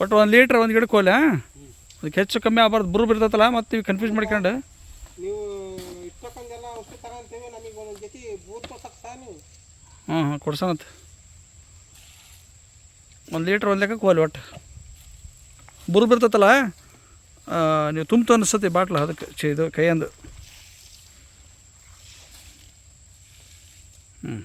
ಒಟ್ಟು ಒಂದು ಲೀಟ್ರ್ ಒಂದು ಗಿಡಕ್ಕೆ ಹೋಲ ಅದಕ್ಕೆ ಹೆಚ್ಚು ಕಮ್ಮಿ ಆಗಬಾರ್ದು. ಬುರು ಬಿರ್ತೈತಲ್ಲ ಮತ್ತು ಇವು ಕನ್ಫ್ಯೂಸ್ ಮಾಡ್ಕೊಂಡು. ನೀವು ಇಷ್ಟಕ್ಕೊಂದೆಲ್ಲ ಔಷಧಿ ತಗೊಂತೀವಿ ನಮಗೆ ಒಂದೊಂದು ಜೊತೆ ಬೂತ್ ಕೊಡ್ಸಕ್ಕೆ ಸಹ ನೀವು ಹಾಂ ಹಾಂ ಕೊಡ್ಸೋಣಂತ. ಒಂದು ಲೀಟ್ರ್ ಒಂದು ಲೆಕ್ಕಕ್ಕೆ ಹೋಲಿ ಒಟ್ಟು. ಬುರು ಬಿರ್ತೈತಲ್ಲ ನೀವು ತುಂಬ್ತು ಅನ್ನಿಸ್ತತಿ ಬಾಟ್ಲ ಅದಕ್ಕೆ ಚಿ ಇದು ಕೈಯಂದು. ಹ್ಞೂ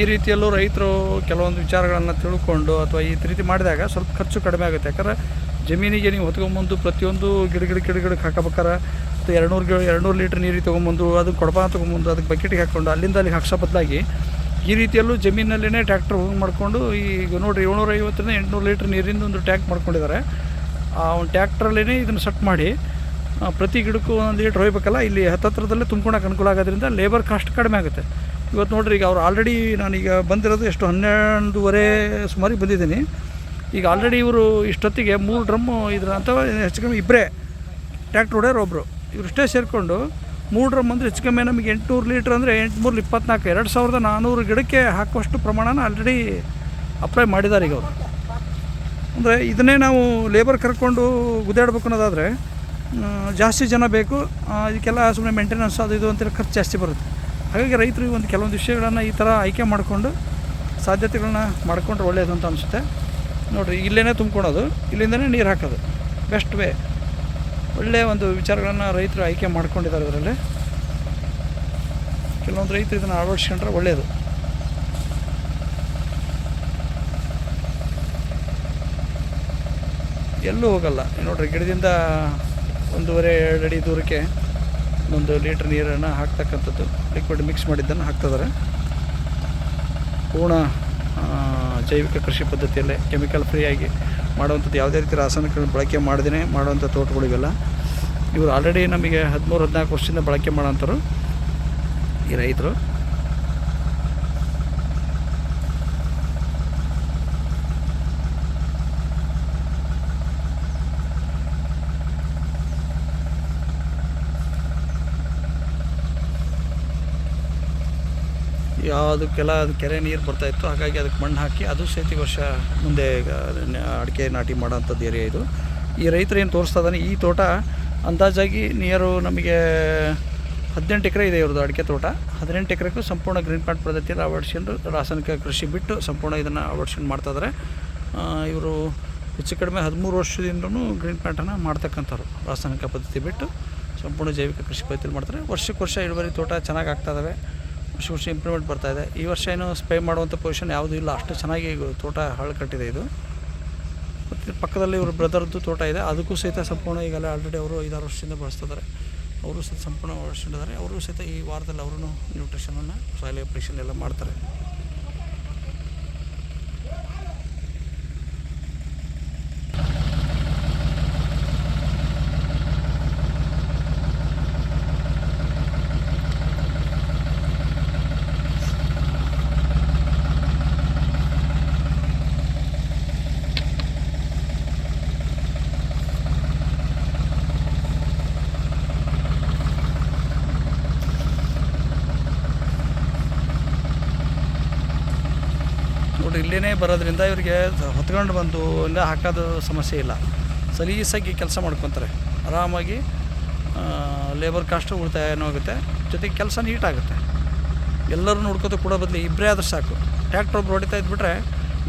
ಈ ರೀತಿಯಲ್ಲೂ ರೈತರು ಕೆಲವೊಂದು ವಿಚಾರಗಳನ್ನು ತಿಳ್ಕೊಂಡು ಅಥವಾ ಈ ರೀತಿ ಮಾಡಿದಾಗ ಸ್ವಲ್ಪ ಖರ್ಚು ಕಡಿಮೆ ಆಗುತ್ತೆ. ಯಾಕಂದ್ರೆ ಜಮೀನಿಗೆ ನೀವು ಹೊತ್ಕೊಂಬಂದು ಪ್ರತಿಯೊಂದು ಗಿಡ ಗಿಡ ಗಿಡ ಗಿಡಕ್ಕೆ ಹಾಕಬೇಕಾರೆ ಮತ್ತು ಎರಡು ನೂರು ಗಿಡ ಎರಡು ನೂರು ಲೀಟ್ರ್ ನೀರಿಗೆ ತೊಗೊಂಬಂದು ಅದಕ್ಕೆ ಕೊಡಪ ತೊಗೊಂಬಂದು ಅದಕ್ಕೆ ಬಕೆಟಿಗೆ ಹಾಕ್ಕೊಂಡು ಅಲ್ಲಿಂದ ಅಲ್ಲಿಗೆ ಹಾಕ್ಸೋ ಬದಲಾಗಿ ಈ ರೀತಿಯಲ್ಲೂ ಜಮೀನಲ್ಲೇ ಟ್ಯಾಕ್ಟ್ರ್ ಹೋಗಿ ಮಾಡಿಕೊಂಡು ಈಗ ನೋಡಿರಿ ಏಳ್ನೂರ ಐವತ್ತರಿಂದ ಎಂಟುನೂರು ಲೀಟ್ರ್ ನೀರಿಂದ ಒಂದು ಟ್ಯಾಂಕ್ ಮಾಡ್ಕೊಂಡಿದ್ದಾರೆ. ಆ ಒಂದು ಟ್ಯಾಕ್ಟ್ರಲ್ಲೇ ಇದನ್ನು ಸೆಟ್ ಮಾಡಿ ಪ್ರತಿ ಗಿಡಕ್ಕೂ ಒಂದು ಲೀಟ್ರ್ ಹೋಗ್ಬೇಕಲ್ಲ, ಇಲ್ಲಿ ಹತ್ತತ್ರದಲ್ಲೇ ತುಂಬ್ಕೊಳಕ್ಕೆ ಅನುಕೂಲ ಆಗೋದ್ರಿಂದ ಲೇಬರ್ ಕಾಸ್ಟ್ ಕಡಿಮೆ ಆಗುತ್ತೆ. ಇವತ್ತು ನೋಡ್ರಿ, ಈಗ ಅವ್ರು ಆಲ್ರೆಡಿ ನಾನೀಗ ಬಂದಿರೋದು ಎಷ್ಟು ಹನ್ನೆರಡುವರೆ ಸುಮಾರಿಗೆ ಬಂದಿದ್ದೀನಿ. ಈಗ ಆಲ್ರೆಡಿ ಇವರು ಇಷ್ಟೊತ್ತಿಗೆ ಮೂರು ಡ್ರಮ್ಮು ಇದ್ರ ಅಥವಾ ಹೆಚ್ಚು ಕಮ್ಮಿ ಇಬ್ಬರೇ ಟ್ಯಾಕ್ಟ್ರ್ ಹೊಡೆಯೋರು ಒಬ್ಬರು ಇವರಿಷ್ಟೇ ಸೇರಿಕೊಂಡು ಮೂರು ಡ್ರಮ್ ಅಂದರೆ ಹೆಚ್ಚು ಕಮ್ಮಿ ನಮಗೆ ಎಂಟುನೂರು ಲೀಟ್ರ್ ಅಂದರೆ ಎಂಟುನೂರು ಇಪ್ಪತ್ನಾಲ್ಕು, ಎರಡು ಸಾವಿರದ ನಾನ್ನೂರು ಗಿಡಕ್ಕೆ ಹಾಕುವಷ್ಟು ಪ್ರಮಾಣನ ಆಲ್ರೆಡಿ ಅಪ್ಲೈ ಮಾಡಿದ್ದಾರೆ ಈಗ ಅವರು. ಅಂದರೆ ಇದನ್ನೇ ನಾವು ಲೇಬರ್ ಕರ್ಕೊಂಡು ಗುದ್ದಾಡಬೇಕು ಅನ್ನೋದಾದರೆ ಜಾಸ್ತಿ ಜನ ಬೇಕು ಇದಕ್ಕೆಲ್ಲ ಸುಮ್ಮನೆ ಮೇಂಟೆನೆನ್ಸ್ ಅದು ಇದು ಅಂತೇಳಿ ಖರ್ಚು ಜಾಸ್ತಿ ಬರುತ್ತೆ. ಹಾಗಾಗಿ ರೈತರು ಒಂದು ಕೆಲವೊಂದು ವಿಷಯಗಳನ್ನು ಈ ಥರ ಆಯ್ಕೆ ಮಾಡಿಕೊಂಡು ಸಾಧ್ಯತೆಗಳನ್ನ ಮಾಡ್ಕೊಂಡ್ರೆ ಒಳ್ಳೆಯದು ಅಂತ ಅನಿಸುತ್ತೆ. ನೋಡಿರಿ ಇಲ್ಲೇ ತುಂಬ್ಕೊಳೋದು, ಇಲ್ಲಿಂದನೇ ನೀರು ಹಾಕೋದು. ಬೆಸ್ಟ್ ವೇ ಒಳ್ಳೆಯ ಒಂದು ವಿಚಾರಗಳನ್ನು ರೈತರು ಆಯ್ಕೆ ಮಾಡ್ಕೊಂಡಿದ್ದಾರೆ ಅದರಲ್ಲಿ ಕೆಲವೊಂದು ರೈತರು ಇದನ್ನು ಅಳವಡಿಸ್ಕೊಂಡ್ರೆ ಒಳ್ಳೆಯದು ಎಲ್ಲೂ ಹೋಗಲ್ಲ. ನೋಡ್ರಿ, ಗಿಡದಿಂದ ಒಂದೂವರೆ ಎರಡು ಅಡಿ ದೂರಕ್ಕೆ ಒಂದು ಲೀಟ್ರ್ ನೀರನ್ನು ಹಾಕ್ತಕ್ಕಂಥದ್ದು ಲಿಕ್ವಿಡ್ ಮಿಕ್ಸ್ ಮಾಡಿದ್ದನ್ನು ಹಾಕ್ತಿದ್ದಾರೆ ಪೂರ್ಣ ಜೈವಿಕ ಕೃಷಿ ಪದ್ಧತಿಯಲ್ಲೇ ಕೆಮಿಕಲ್ ಫ್ರೀ ಆಗಿ ಮಾಡುವಂಥದ್ದು ಯಾವುದೇ ರೀತಿ ರಾಸಾಯನಿಕಗಳನ್ನು ಬಳಕೆ ಮಾಡದೇ ಮಾಡುವಂಥ ತೋಟಗಳಿವೆಲ್ಲ ಇವರು ಆಲ್ರೆಡಿ ನಮಗೆ ಹದಿಮೂರು, ಹದಿನಾಲ್ಕು ವರ್ಷದಿಂದ ಬಳಕೆ ಮಾಡೋಂಥವ್ರು ಈ ರೈತರು. ಯಾವುದಕ್ಕೆಲ್ಲ ಅದು ಕೆರೆ ನೀರು ಬರ್ತಾಯಿತ್ತು ಹಾಗಾಗಿ ಅದಕ್ಕೆ ಮಣ್ಣು ಹಾಕಿ ಅದು ಸೇತಿ ವರ್ಷ ಮುಂದೆ ಅಡಿಕೆ ನಾಟಿ ಮಾಡೋಂಥದ್ದು ಏರಿಯಾ ಇದು. ಈ ರೈತರು ಏನು ತೋರಿಸ್ತಾ ಇದ್ದಾನೆ, ಈ ತೋಟ ಅಂದಾಜಾಗಿ ನಿಯರು ನಮಗೆ ಹದಿನೆಂಟು ಎಕರೆ ಇದೆ ಇವ್ರದ್ದು ಅಡಿಕೆ ತೋಟ. ಹದಿನೆಂಟು ಎಕರೆಗೂ ಸಂಪೂರ್ಣ ಗ್ರೀನ್ ಪ್ಲಾಂಟ್ ಪದ್ಧತಿಯಲ್ಲಿ ಅಳವಡಿಸ್ಕೊಂಡು ರಾಸಾಯನಿಕ ಕೃಷಿ ಬಿಟ್ಟು ಸಂಪೂರ್ಣ ಇದನ್ನು ಅಳವಡಿಸ್ಕೊಂಡು ಮಾಡ್ತಾಯಿದ್ದಾರೆ ಇವರು ಹೆಚ್ಚು ಕಡಿಮೆ ಹದಿಮೂರು ವರ್ಷದಿಂದಲೂ ಗ್ರೀನ್ ಪ್ಲಾಂಟನ್ನು ಮಾಡ್ತಕ್ಕಂಥವ್ರು. ರಾಸಾಯನಿಕ ಪದ್ಧತಿ ಬಿಟ್ಟು ಸಂಪೂರ್ಣ ಜೈವಿಕ ಕೃಷಿ ಪದ್ಧತಿಯಲ್ಲಿ ಮಾಡ್ತಾರೆ. ವರ್ಷಕ್ಕೆ ವರ್ಷ ಇಳುವರಿ ತೋಟ ಚೆನ್ನಾಗಿ ಆಗ್ತಾ ಇದ್ದಾವೆ ವರ್ಷ ಇಂಪ್ರೂವ್ಮೆಂಟ್ ಬರ್ತಾ ಇದೆ. ಈ ವರ್ಷ ಏನು ಸ್ಪ್ರೇ ಮಾಡುವಂಥ ಪೊಸಿಷನ್ ಯಾವುದೂ ಇಲ್ಲ. ಅಷ್ಟು ಚೆನ್ನಾಗಿ ತೋಟ ಹಳ್ಳು ಕಟ್ಟಿದೆ ಇದು. ಮತ್ತು ಪಕ್ಕದಲ್ಲಿ ಇವರು ಬ್ರದರ್ದು ತೋಟ ಇದೆ. ಅದಕ್ಕೂ ಸಹಿತ ಸಂಪೂರ್ಣ ಈಗಲೇ ಆಲ್ರೆಡಿ ಅವರು ಐದಾರು ವರ್ಷದಿಂದ ಬಳಸ್ತಿದ್ದಾರೆ. ಅವರು ಸಹಿತ ಸಂಪೂರ್ಣ ಬಳಸ್ಕೊಂಡಿದ್ದಾರೆ ಅವರು ಸಹಿತ ಈ ವಾರದಲ್ಲಿ ಅವರು ನ್ಯೂಟ್ರಿಷನನ್ನು ಸಾಯಿಲ್ ಆಪ್ರೇಷನ್ ಎಲ್ಲ ಮಾಡ್ತಾರೆ. ನೋಡಿ ಇಲ್ಲೇ ಬರೋದ್ರಿಂದ ಇವರಿಗೆ ಹೊತ್ಕೊಂಡು ಬಂದು ಇಲ್ಲ ಹಾಕೋದು ಸಮಸ್ಯೆ ಇಲ್ಲ. ಸಲೀಸಾಗಿ ಕೆಲಸ ಮಾಡ್ಕೊತಾರೆ. ಆರಾಮಾಗಿ ಲೇಬರ್ ಕಾಸ್ಟು ಉಳಿತಾಯನೂ ಆಗುತ್ತೆ. ಜೊತೆಗೆ ಕೆಲಸ ನೀಟಾಗುತ್ತೆ ಎಲ್ಲರೂ ನೋಡ್ಕೋತ ಕೂಡ ಬದಲು ಇಬ್ಬರೇ ಆದರೂ ಸಾಕು. ಟ್ಯಾಕ್ಟ್ರ್ ಒಬ್ರು ಹೊಡಿತಾ ಇದ್ಬಿಟ್ರೆ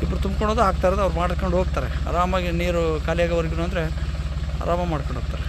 ಇಬ್ಬರು ತುಂಬ್ಕೊಳೋದು ಹಾಕ್ತಾ ಇರೋದು ಅವ್ರು ಮಾಡ್ಕೊಂಡು ಹೋಗ್ತಾರೆ. ಆರಾಮಾಗಿ ನೀರು ಖಾಲಿಯಾಗೋವರೆಗೂ ಅಂದರೆ ಆರಾಮಾಗಿ ಮಾಡ್ಕೊಂಡು ಹೋಗ್ತಾರೆ.